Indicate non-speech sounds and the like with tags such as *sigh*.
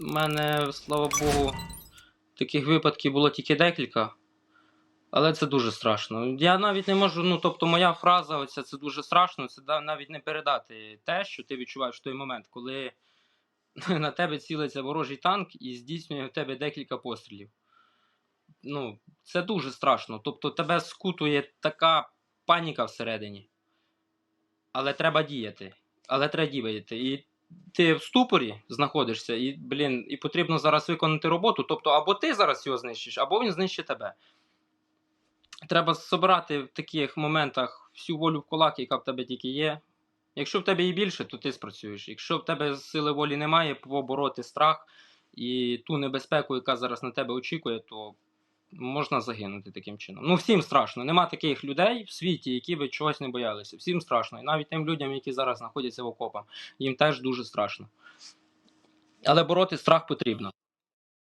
У мене, слава Богу, таких випадків було тільки декілька. Але це дуже страшно. Я навіть не можу, ну тобто, моя фраза, оця це дуже страшно, це навіть не передати те, що ти відчуваєш в той момент, коли *laughs* на тебе цілиться ворожий танк і здійснює в тебе декілька пострілів. Ну, це дуже страшно. Тобто тебе скутує така паніка всередині. Але треба діяти. Але треба діяти. І ти в ступорі знаходишся, і, блін, і потрібно зараз виконати роботу. Тобто, або ти зараз його знищиш, або він знищить тебе. Треба збирати в таких моментах всю волю в кулак, яка в тебе тільки є. Якщо в тебе і більше, то ти спрацюєш. Якщо в тебе сили волі немає, побороти страх і ту небезпеку, яка зараз на тебе очікує, то можна загинути таким чином. Ну, всім страшно. Нема таких людей в світі, які би чогось не боялися. Всім страшно. І навіть тим людям, які зараз знаходяться в окопах, їм теж дуже страшно. Але бороти страх потрібно.